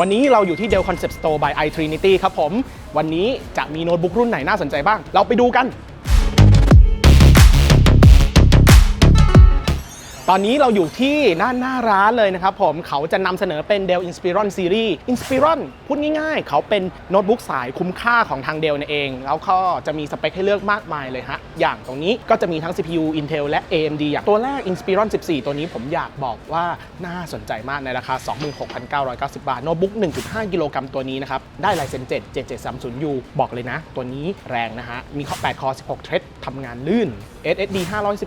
วันนี้เราอยู่ที่ Dell Concept Store by iTrinity ครับผม วันนี้จะมีโน้ตบุ๊กรุ่นไหนน่าสนใจบ้าง เราไปดูกัน ตอนนี้เราอยู่ที่หน้าหน้าร้านเลยนะครับผมเขาจะนำเสนอเป็น Dell Inspiron Series Inspiron พูดง่ายๆ เขาเป็นโน้ตบุ๊กสายคุ้มค่าของทาง Dell นั่นเอง แล้วก็จะมีสเปคให้เลือกมากมายเลยฮะ อย่างตรงนี้ก็จะมีทั้ง CPU Intel และ AMD อย่างตัวแรก Inspiron 14 ตัวนี้ผมอยากบอกว่าน่าสนใจมากในราคา 26,990 บาท โน้ตบุ๊ก 1.5 กิโลกรัมตัวนี้นะครับ ได้ Ryzen 7 7730U บอกเลยนะ ตัวนี้แรงนะฮะ มีข้อ8คอ16 เทรดทำงานลื่น SSD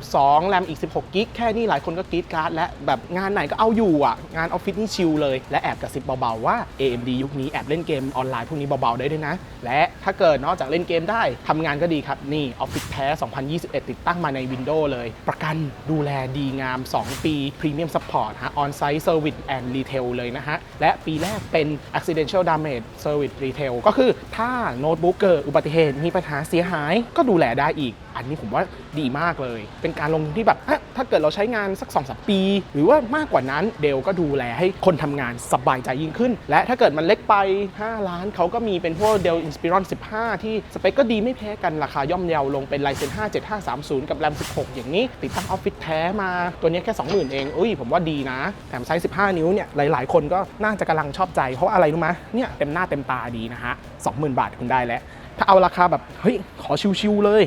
512แรมอีก 16 กิกแค่นี้หลายคนก็กรีดกราร์ดและแบบงานไหนก็เอาอยู่อะ งานออฟฟิศนี่ชิลเลย และแอบกระซิบเบาๆว่า AMD ยุคนี้แอบเล่นเกมออนไลน์พวกนี้เบาๆได้ด้วยนะ และถ้าเกิดนอกจากเล่นเกมได้ทำงานก็ดีครับ นี่ Office แท้ 2021 ติดตั้งมาใน Windows เลย ประกันดูแลดีงาม 2 ปี Premium Support ฮะ On-site Service and Retail เลยนะฮะ และปีแรกเป็น Accidental Damage Service Retail ก็คือถ้าโน้ตบุ๊กเกิดอุบัติเหตุมีปัญหาเสียหายก็ดูแลได้อีก อันนี้ผมว่าดีมากเลย เป็นการลงที่แบบถ้าเกิดเราใช้งานสัก2อสปี หรือว่ามากกว่านั้นเดลก็ดูแลให้คนทำงานสบายใจยิ่งขึ้น และถ้าเกิดมันเล็กไป 5 ล้านเขาก็มีเป็นพวก Dell Inspiron 15 ที่สเปคก็ดีไม่แพ้กันราคาย่อมเยาลงเป็น Ryzen 5 7530 กับ RAM 16 อย่างนี้ ติดตั้งออฟฟิศแท้มาตัวนี้แค่ 20,000 เองอุ้ยผมว่าดีนะแถมไซส์15 นิ้วเนี่ยหลาย ๆ คนก็น่าจะกำลังชอบใจเพราะอะไรรู้ไหมเนี่ยเต็มหน้าเต็มตาดีนะฮะ20,000 บาทคุณได้แล้ว ถ้าเอาราคาแบบ เฮ้ย ขอชิวๆเลย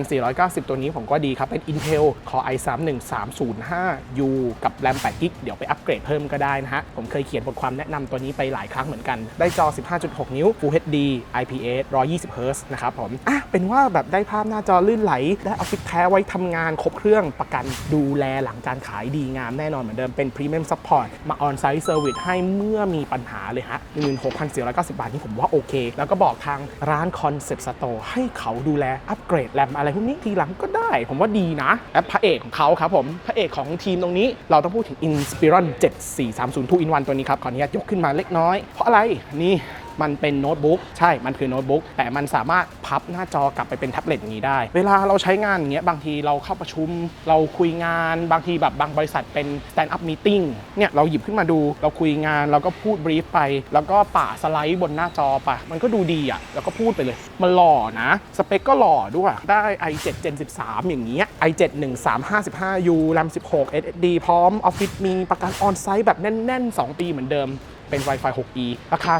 16,490 ตัวนี้ผมก็ดีครับ เป็น Intel Core i3 1305U กับ RAM 8 g b เดี๋ยวไปอัปเกรดเพิ่มก็ได้นะฮะ ผมเคยเขียนบทความแนะนำตัวนี้ไปหลายครั้งเหมือนกัน ได้จอ 15.6 นิ้ว Full HD IPS 120 Hz นะครับผม อะ เป็นว่าแบบได้ภาพหน้าจอลื่นไหล ได้ออฟฟิศแท้ไว้ทำงานครบเครื่องประกันดูแลหลังการขายดีงามแน่นอนเหมือนเดิมเป็น Premium Support มา On-site Service ให้เมื่อมีปัญหาเลยฮะ16,490 บาทนี่ผมว่าโอเค แล้วก็บอกทางร้านคอนเซปต์สโตร์ให้เขาดูแลอัปเกรดแรมอะไรพวกนี้ทีหลังก็ได้ ผมว่าดีนะ และพระเอกของเขาครับผม พระเอกของทีมตรงนี้ เราต้องพูดถึง Inspiron 7430 2 in 1ตัวนี้ครับขออนุญาตยกขึ้นมาเล็กน้อย เพราะอะไรนี่ มันเป็นโน้ตบุ๊กใช่ มันคือโน้ตบุ๊กแต่มันสามารถพับหน้าจอกลับไปเป็นแท็บเล็ตอย่างนี้ได้ เวลาเราใช้งานอย่างเงี้ยบางทีเราเข้าประชุม เราคุยงานบางทีแบบบางบริษัทเป็น stand up meeting เนี่ยเราหยิบขึ้นมาดู เราคุยงานเราก็พูดบรีฟไป แล้วก็ป่าสไลด์บนหน้าจอไปมันก็ดูดีอะแล้วก็พูดไปเลย มันหล่อนะ สเปคก็หล่อด้วยได้ i7 Gen 13 อย่างเงี้ย i7 1355U RAM 16 SSD พร้อมออฟฟิศมีประกันออนไซต์แบบแน่นๆ 2 ปีเหมือนเดิม เป็น Wi-Fi 6E ราคา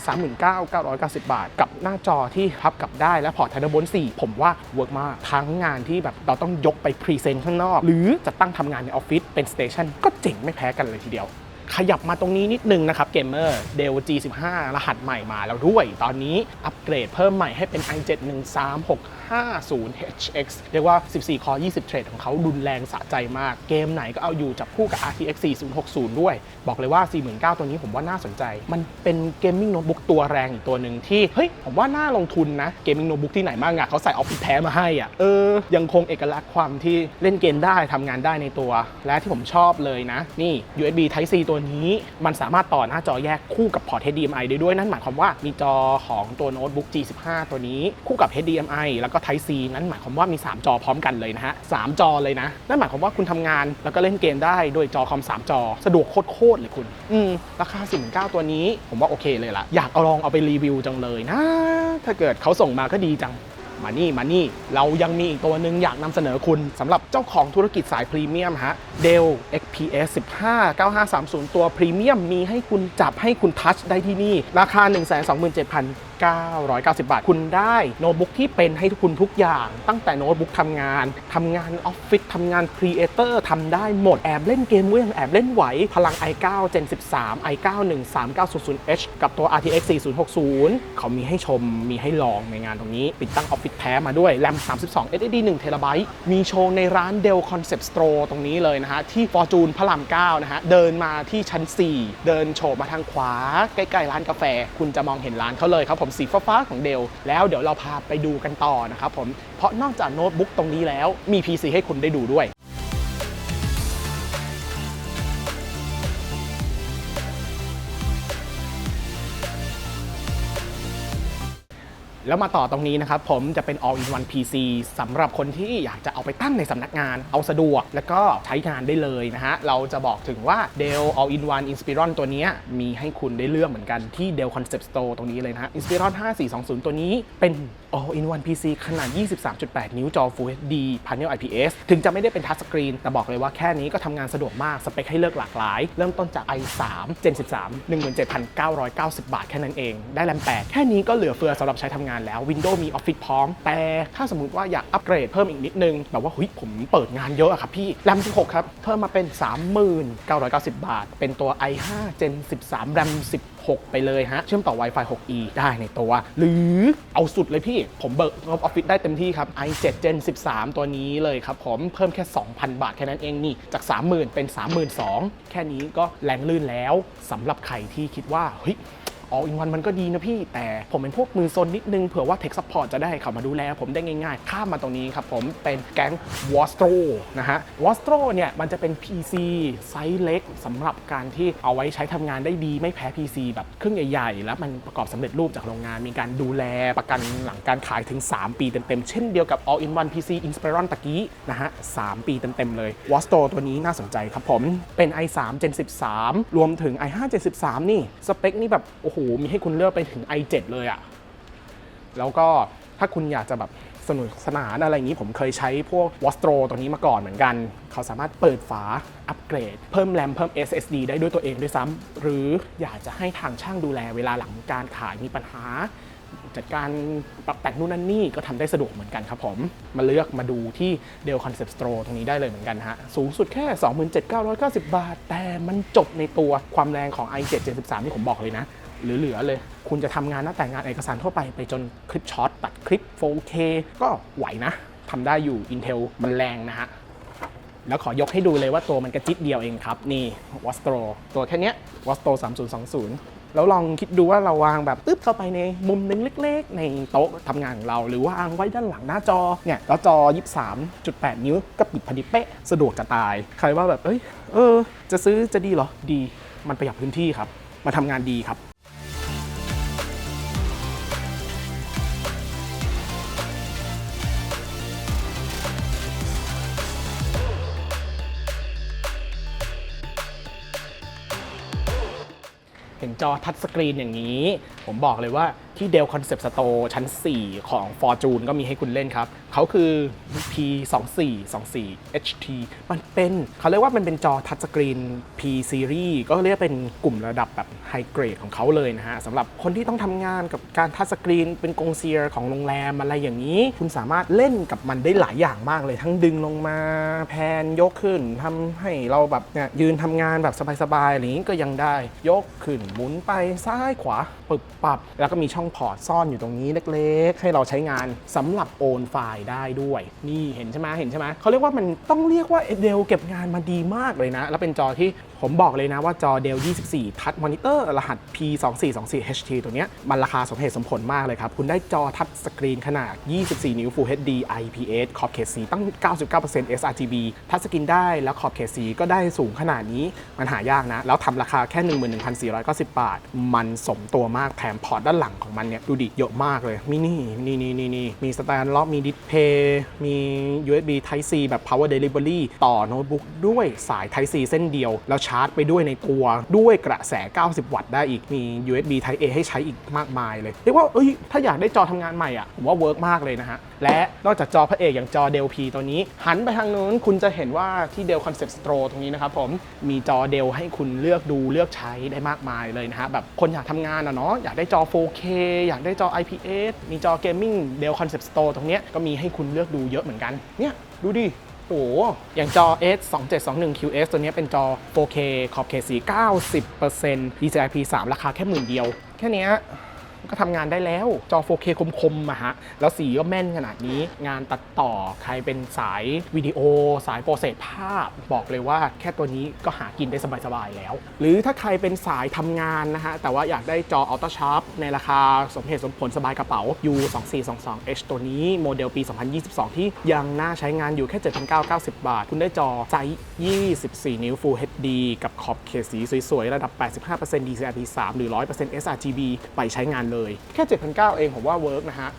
39,990 บาท กับหน้าจอที่พับกลับได้และพอร์ต Thunderbolt 4 ผมว่าเวิร์กมาก ทั้งงานที่แบบเราต้องยกไปพรีเซนต์ข้างนอก หรือจะตั้งทำงานในออฟฟิศเป็นสเตชันก็เจ๋งไม่แพ้กันเลยทีเดียว ขยับมาตรงนี้นิดนึงนะครับเกมเมอร์ Dell G15 รหัสใหม่มาแล้วด้วย ตอนนี้อัปเกรดเพิ่มใหม่ให้เป็น i7 13650HX เรียกว่า 14 คอ20 เทรดของเขารุนแรงสะใจมาก เกมไหนก็เอาอยู่จับคู่กับ RTX 4060 ด้วย บอกเลยว่า 49ตัวนี้ผมว่าน่าสนใจ มันเป็นเกมมิ่งโน้ตบุ๊กตัวแรงอีกตัวหนึ่งที่ เฮ้ย ผมว่าน่าลงทุนนะ เกมมิ่งโน้ตบุ๊กที่ไหนบ้างอะเขาใส่ออฟฟิศแท้มาให้อะเออ ยังคงเอกลักษณ์ความที่เล่นเกมได้ทำงานได้ในตัว และที่ผมชอบเลยนะ นี่ USB Type C ตัวนี้มันสามารถต่อหน้าจอแยกคู่กับพอร์ต HDMI ได้ด้วยนั่นหมายความว่ามีจอของตัวโน้ตบุ๊ก G15 ตัวนี้คู่กับ HDMI แล้วก็ Type C นั้นหมายความว่ามี 3 จอพร้อมกันเลยนะฮะ3จอเลยนะนั่นหมายความว่าคุณทำงานแล้วก็เล่นเกมได้โดยจอคอม 3 จอ สะดวกโคตรๆเลยคุณ อืมราคา49ตัวนี้ ผมว่าโอเคเลยล่ะอยากเอาลองเอาไปรีวิวจังเลยนะ ถ้าเกิดเขาส่งมาก็ดีจัง มานี่มานี่ เรายังมีอีกตัวหนึ่งอยากนำเสนอคุณสำหรับเจ้าของธุรกิจสายพรีเมียมฮะ Dell XPS 15 9530 ตัวพรีเมียมมีให้คุณจับให้คุณทัชได้ที่นี่ ราคา 990 บาท คุณได้โน้ตบุ๊กที่เป็นให้คุณทุกอย่าง ตั้งแต่โน้ตบุ๊กทำงานทำงานออฟฟิศทำงานครีเอเตอร์ทำได้หมดแอบเล่นเกมเว้ยงแอบเล่นไหว พลัง i9 Gen 13 i9 13900H กับตัว RTX 4060 เขามีให้ชมมีให้ลองในงานตรงนี้ ติดตั้งออฟฟิศแท้มาด้วย RAM 32 SSD 1 t b มีโชว์ในร้าน Dell Concept Store ตรงนี้เลยนะฮะ ที่ Fortune พระราม9นะฮะ เดินมาที่ชั้น 4 เดินโฉบมาทางขวา ใกล้ ๆ ร้านกาแฟ คุณจะมองเห็นร้านเขาเลยครับผมสีฟ้าๆของเดลแล้วเดี๋ยวเราพาไปดูกันต่อนะครับผมเพราะนอกจากโน้ตบุ๊กตรงนี้แล้วมี PC ให้คุณได้ดูด้วย แล้วมาต่อตรงนี้นะครับ ผมจะเป็น all in one PC สำหรับคนที่อยากจะเอาไปตั้งในสำนักงาน เอาสะดวก แล้วก็ใช้งานได้เลยนะฮะ เราจะบอกถึงว่า Dell all in one Inspiron ตัวนี้มีให้คุณได้เลือกเหมือนกันที่ Dell Concept Store ตรงนี้เลยนะฮะ Inspiron 5420 ตัวนี้เป็น all in one PC ขนาด 23.8 นิ้วจอ Full HD Panel IPS ถึงจะไม่ได้เป็นทัชสกรีนแต่บอกเลยว่าแค่นี้ก็ทำงานสะดวกมาก สเปคให้เลือกหลากหลาย เริ่มต้นจาก i3 Gen 13 17,990 บาทแค่นั้นเอง ได้แรม8แค่นี้ก็เหลือเฟือสำหรับใช้ทำงานแล้ว Windows มี Office พร้อม แต่ถ้าสมมติว่าอยากอัปเกรดเพิ่มอีกนิดนึง แบบว่าเฮ้ยผมเปิดงานเยอะอะครับพี่แรม16 ครับ เพิ่มมาเป็น 3990 บาท เป็นตัว i5 Gen 13แรม16 ไปเลยฮะ เชื่อมต่อ Wi-Fi 6E ได้ในตัว หรือเอาสุดเลยพี่ผมเบิกงบออฟฟิศได้เต็มที่ครับ i7 Gen 13 ตัวนี้เลยครับผมเพิ่มแค่ 2,000 บาทแค่นั้นเองนี่จาก 30,000 เป็น 32,000 แค่นี้ก็แรงลื่นแล้วสำหรับใครที่คิดว่าเฮ้ย all in one มันก็ดีนะพี่ แต่ผมเป็นพวกมือซนนิดนึงเผื่อว่า tech support จะได้เข้ามาดูแลผมได้ง่ายๆ ข้ามมาตรงนี้ครับผมเป็นแก๊ง w a s t r o นะฮะ w a s t r o เนี่ยมันจะเป็น PC ไซส์เล็กสำหรับการที่เอาไว้ใช้ทำงานได้ดีไม่แพ้ PC แบบเครื่องใหญ่ๆ แล้วมันประกอบสำเร็จรูปจากโรงงาน มีการดูแลประกันหลังการขายถึง 3 ปีเต็มๆ เช่นเดียวกับ all in one PC Inspiron ตะกี้นะฮะ3ปีเต็มๆเลย w a s t r o ตัวนี้น่าสนใจครับผมเป็น i3 Gen 13 รวมถึง i5 Gen 13 นี่ สเปคนี่แบบ โอ้โหมีให้คุณเลือกไปถึง i7 เลยอะแล้วก็ถ้าคุณอยากจะแบบสนุกสนานอะไรอย่างนี้ผมเคยใช้พวกวอสโตรตัวนี้มาก่อนเหมือนกัน เขาสามารถเปิดฝาอัปเกรด เพิ่มแรมเพิ่ม SSD ได้ด้วยตัวเองด้วยซ้ำหรืออยากจะให้ทางช่างดูแลเวลาหลังการขายมีปัญหา จัดการปรับแต่งนู่นนั่นนี่ก็ทำได้สะดวกเหมือนกันครับผม มาเลือกมาดูที่ Dell Concept Store ตรงนี้ได้เลยเหมือนกันฮะ สูงสุดแค่ 27,990 บาท แต่มันจบในตัวความแรงของ i7 Gen 13ที่ผมบอกเลยนะ เหลือๆเลย คุณจะทำงานหน้าแต่งงานเอกสารทั่วไปไปจนคลิปช็อตตัดคลิป 4K ก็ไหวนะทำได้อยู่ Intel มันแรงนะฮะแล้วขอยกให้ดูเลยว่าตัวมันกระจิตเดียวเองครับ นี่วอสโตรตัวแค่นี้วอสโตร3020 แล้วลองคิดดูว่าเราวางแบบตึ๊บเข้าไปในมุมหนึงเล็กๆ ในโต๊ะทำงานของเรา หรือว่าวางไว้ด้านหลังหน้าจอเนี่ยแล้วจอ 23.8 นิ้วก็ปิดพอดีเป๊ะ สะดวกจะตาย ใครว่าแบบ เอ้ยเออ จะซื้อจะดีเหรอ ดี มันประหยัดพื้นที่ครับ มาทำงานดีครับ จอทัชสกรีนอย่างนี้ ผมบอกเลยว่าที่ Dell Concept Store ชั้น 4 ของ Fortune ก็มีให้คุณเล่นครับ เขาคือ P2424 HT มันเป็นเขาเรียกว่ามันเป็นจอทัชสกรีน P Series ก็เรียกเป็นกลุ่มระดับแบบไฮเกรดของเขาเลยนะฮะสำหรับคนที่ต้องทำงานกับการทัชสกรีน เป็นกงเซียร์ของโรงแรมอะไรอย่างนี้ คุณสามารถเล่นกับมันได้หลายอย่างมากเลย ทั้งดึงลงมาแพนยกขึ้นทำให้เราแบบเนี่ยยืนทำงานแบบสบายๆอะไรอย่างนี้ก็ยังได้ ยกขึ้นหมุนไปซ้ายขวาปึบปรับ แล้วก็มีช่องพอร์ตซ่อนอยู่ตรงนี้เล็ก ๆ ให้เราใช้งานสำหรับโอนไฟล์ได้ด้วย นี่เห็นใช่ไหมเห็นใช่ไหมเขาเรียกว่ามันต้องเรียกว่าเดลเก็บงานมาดีมากเลยนะ แล้วเป็นจอที่ผมบอกเลยนะว่าจอ Dell 24 ทัชมอนิเตอร์รหัส P2424HT ตัวเนี้ยมันราคาสมเหตุสมผลมากเลยครับ คุณได้จอทัชสกรีนขนาด 24 นิ้ว Full HD IPS ขอบเขตสีตั้ง 99% sRGB ทัชสกรีนได้แล้วขอบเขตสีก็ได้สูงขนาดนี้มันหายากนะ แล้วทำราคาแค่ 11,490 บาท มันสมตัวมากแถมพอร์ตด้านหลังของมันเนี่ยดูดิเยอะมากเลยมินี่นี่นี่นี่นี่มีสแตนล็อกมีดิสเพย์มี USB Type C แบบ Power Delivery ต่อโน้ตบุ๊กด้วยสาย Type C เส้นเดียวแล้วชาร์จไปด้วยในตัวด้วยกระแส 90 วัตต์ได้อีกมี USB Type A ให้ใช้อีกมากมายเลย เรียกว่าเอ้ยถ้าอยากได้จอทำงานใหม่อะผมว่าเวิร์กมากเลยนะฮะ และนอกจากจอพระเอกอย่างจอ Dell P ตัวนี้ หันไปทางนู้นคุณจะเห็นว่าที่ Dell Concept Store ตรงนี้นะครับผมมีจอ Dell ให้คุณเลือกดูเลือกใช้ได้มากมายเลยนะฮะแบบคนอยากทำงานอะเนาะอยากได้จอ 4K อยากได้จอ IPS มีจอ Gaming Dell Concept Store ตรงเนี้ยก็มีให้คุณเลือกดูเยอะเหมือนกันเนี่ยดูดิ โอ้อย่างจอ S 2721 QS ตัวนี้เป็นจอ 4K ขอบเขตสี 90% DCI P3 ราคาแค่หมื่นเดียว แค่นี้ ก็ทำงานได้แล้วจอ 4K คมๆอะฮะ แล้วสีก็แม่นขนาดนี้ งานตัดต่อใครเป็นสายวิดีโอ สายโปรเซสภาพ บอกเลยว่าแค่ตัวนี้ก็หากินได้สบายๆแล้ว หรือถ้าใครเป็นสายทำงานนะฮะ แต่ว่าอยากได้จอ Ultra Sharp ในราคาสมเหตุสมผลสบายกระเป๋า U2422H ตัวนี้โมเดลปี 2022 ที่ยังน่าใช้งานอยู่แค่ 7,990 บาท คุณได้จอไซส์ 24 นิ้ว Full HD กับขอบเขตสีสวยๆ ระดับ 85% DCI P3 หรือ 100% sRGB ไปใช้งานเลย แค่ 7,900 เองผมว่าเวิร์กนะฮะ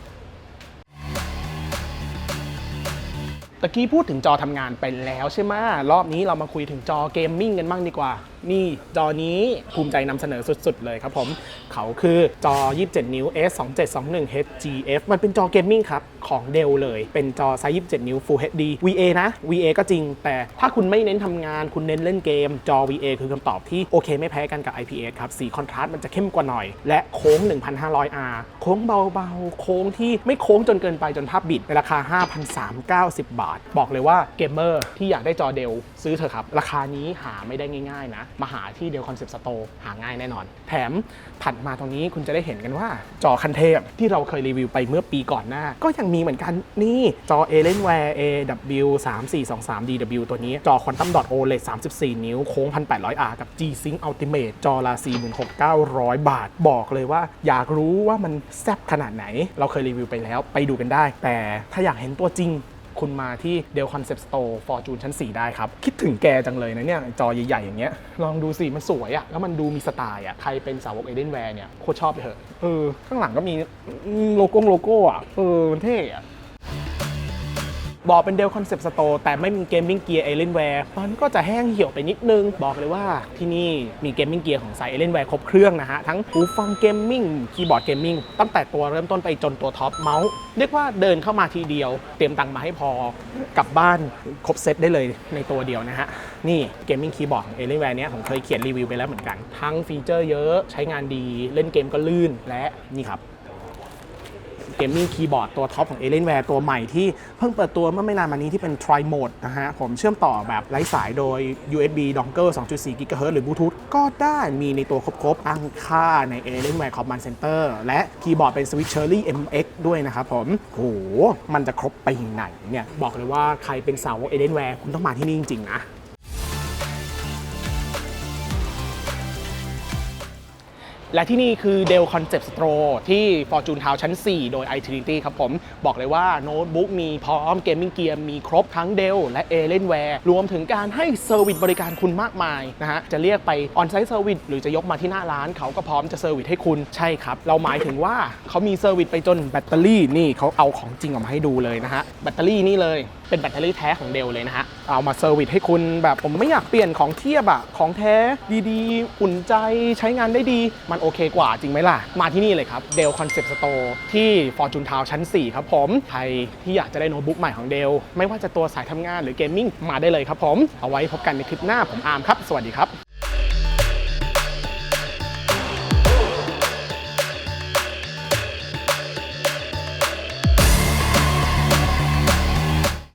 ตะกี้พูดถึงจอทำงานไปแล้วใช่ไหมรอบนี้เรามาคุยถึงจอเกมมิ่งกันบ้างดีกว่า นี่จอนี้ภูมิใจนำเสนอสุด ๆ เลยครับผม เขาคือจอ 27 นิ้ว S2721 HGF มันเป็นจอเกมมิ่งครับ ของเดลเลย เป็นจอไซส์27 นิ้ว Full HD VA นะ VA ก็จริง แต่ถ้าคุณไม่เน้นทำงาน คุณเน้นเล่นเกม จอ VA คือคำตอบที่โอเคไม่แพ้กันกับ IPS ครับ สีคอนทราสต์มันจะเข้มกว่าหน่อย และโค้ง 1,500R โค้งเบา ๆ โค้งที่ไม่โค้งจนเกินไปจนภาพบิดในราคา 5,390 บาท บอกเลยว่าเกมเมอร์ที่อยากได้จอเดลซื้อเถอะครับ ราคานี้หาไม่ได้ง่ายๆนะมาหาที่เดลคอนเซปต์สโตร์หาง่ายแน่นอน แถมถัดมาตรงนี้คุณจะได้เห็นกันว่า จอคันเทพที่เราเคยรีวิวไปเมื่อปีก่อนหน้า ก็ยังมีเหมือนกันนี่จอ Alienware AW 3 4 2 3 DW ตัวนี้จอ Quantum Dot OLED 34 นิ้วโค้ง 1,800R กับ G-Sync Ultimate จอละ46,900 บาท บอกเลยว่า อยากรู้ว่ามันแซ่บขนาดไหน เราเคยรีวิวไปแล้วไปดูกันได้ แต่ถ้าอยากเห็นตัวจริง คุณมาที่เดลคอนเซปต์สโตร์ฟอร์จูนชั้น 4 ได้ครับ คิดถึงแกจังเลยนะเนี่ย จอใหญ่ ๆ อย่างเงี้ย ลองดูสิ มันสวยอะแล้วมันดูมีสไตล์อะใครเป็นสาวกเอเดนแวร์เนี่ย โคตรชอบเลยเหอะเออ ข้างหลังก็มีโลโก้โลโก้อะเออมันเท่อะ บอกเป็น Dell Concept Store แต่ไม่มีเกมมิ่งเกียร์ Alienware มันก็จะแห้งเหี่ยวไปนิดนึง บอกเลยว่าที่นี่มีเกมมิ่งเกียร์ของสาย Alienware ครบเครื่องนะฮะ ทั้งหูฟังเกมมิ่งคีย์บอร์ดเกมมิ่งตั้งแต่ตัวเริ่มต้นไปจนตัวท็อปเมาส์เรียกว่าเดินเข้ามาทีเดียว เตรียมตังค์มาให้พอกลับบ้านครบเซตได้เลยในตัวเดียวนะฮะ นี่เกมมิ่งคีย์บอร์ดของ Alienware เนี้ยผมเคยเขียนรีวิวไปแล้วเหมือนกัน ทั้งฟีเจอร์เยอะใช้งานดีเล่นเกมก็ลื่นและนี่ครับ เกมมิ่งคีย์บอร์ดตัวท็อปของ Alienware ตัวใหม่ที่เพิ่งเปิดตัวเมื่อไม่นานมานี้ที่เป็น Tri Mode นะฮะ ผมเชื่อมต่อแบบไร้สายโดย USB dongle 2.4 GHz หรือ Bluetooth ก็ได้มีในตัวครบๆตั้งค่าใน Alienware Command Center และคีย์บอร์ดเป็น Switch Cherry MX ด้วยนะครับผมโหมันจะครบไปไหนเนี่ยบอกเลยว่าใครเป็นสาว Alienware คุณต้องมาที่นี่จริงๆนะ และที่นี่คือ Dell Concept Store ที่ Fortune Town ชั้น 4 โดย iTrinity ครับผม บอกเลยว่าโน้ตบุ๊กมีพร้อมเกมมิ่งเกียร์มีครบทั้ง Dell และ Alienware รวมถึงการให้เซอร์วิสบริการคุณมากมายนะฮะ จะเรียกไป On-site Service หรือจะยกมาที่หน้าร้านเขาก็พร้อมจะเซอร์วิสให้คุณใช่ครับ เราหมายถึงว่าเขามีเซอร์วิสไปจนแบตเตอรี่นี่เขาเอาของจริงออกมาให้ดูเลยนะฮะแบตเตอรี่นี่เลย เป็นแบตเตอรี่แท้ของเดลเลยนะฮะ เอามาเซอร์วิสให้คุณแบบผมไม่อยากเปลี่ยนของเทียบอะของแท้ดีๆ อุ่นใจใช้งานได้ดี มันโอเคกว่าจริงไหมล่ะ มาที่นี่เลยครับเดลคอนเซ็ปต์สโตร์ที่ฟอร์จูนทาวชั้น 4 ครับผม ใครที่อยากจะได้โน้ตบุ๊กใหม่ของเดลไม่ว่าจะตัวสายทำงานหรือเกมมิ่งมาได้เลยครับผมเอาไว้พบกันในคลิปหน้าผมอาร์มครับ สวัสดีครับ